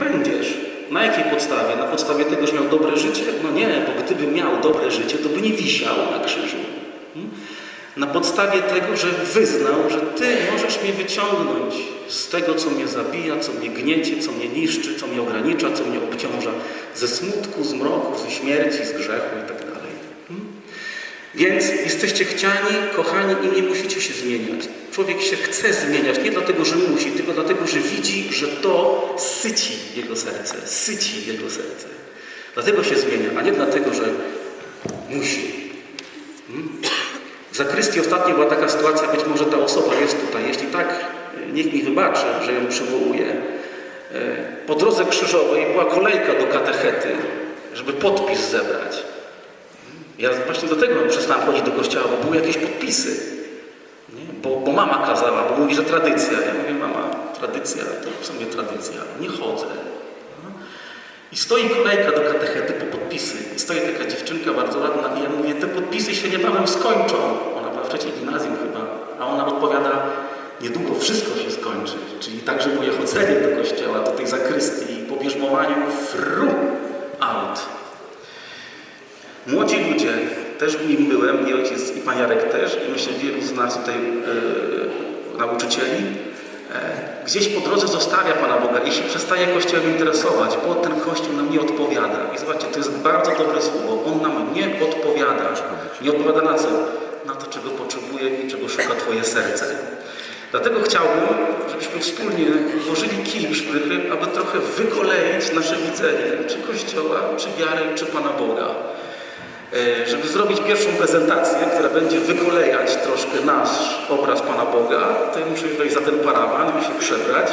będziesz. Na jakiej podstawie? Na podstawie tego, że miał dobre życie? No nie, bo gdyby miał dobre życie, to by nie wisiał na krzyżu. Hmm? Na podstawie tego, że wyznał, że Ty możesz mnie wyciągnąć z tego, co mnie zabija, co mnie gniecie, co mnie niszczy, co mnie ogranicza, co mnie obciąża, ze smutku, z mroku, ze śmierci, z grzechu i tak? Więc jesteście chciani, kochani i nie musicie się zmieniać. Człowiek się chce zmieniać nie dlatego, że musi, tylko dlatego, że widzi, że to syci jego serce, syci jego serce. Dlatego się zmienia, a nie dlatego, że musi. Hmm? W zakrystii ostatnio była taka sytuacja, być może ta osoba jest tutaj. Jeśli tak, niech mi wybaczy, że ją przywołuję. E, Po drodze krzyżowej była kolejka do katechety, żeby podpis zebrać. Ja właśnie dlatego przestałem chodzić do kościoła, bo były jakieś podpisy. Nie? Bo, bo mama kazała, bo mówi, że tradycja. Ja mówię, mama, tradycja, to w sumie tradycja. Nie chodzę. No. I stoi kolejka do katechety po podpisy. I stoi taka dziewczynka bardzo ładna i ja mówię, te podpisy się niebawem skończą. Ona była w gimnazjum chyba. A ona odpowiada, niedługo wszystko się skończy. Czyli także moje chodzenie do kościoła, do tej zakrystii po bierzmowaniu fru. Młodzi ludzie, też w nim byłem, i ojciec, i pan Jarek też, i myślę wielu z nas tutaj e, nauczycieli, e, gdzieś po drodze zostawia Pana Boga i się przestaje Kościołem interesować, bo ten Kościół nam nie odpowiada. I zobaczcie, to jest bardzo dobre słowo. On nam nie odpowiada. Nie odpowiada na co? Na to, czego potrzebuje i czego szuka Twoje serce. Dlatego chciałbym, żebyśmy wspólnie włożyli kij w szprychy, aby trochę wykoleić nasze widzenie, czy Kościoła, czy wiary, czy Pana Boga. E, Żeby zrobić pierwszą prezentację, która będzie wykolejać troszkę nasz obraz Pana Boga, to ja muszę wejść za ten parawan i się przebrać.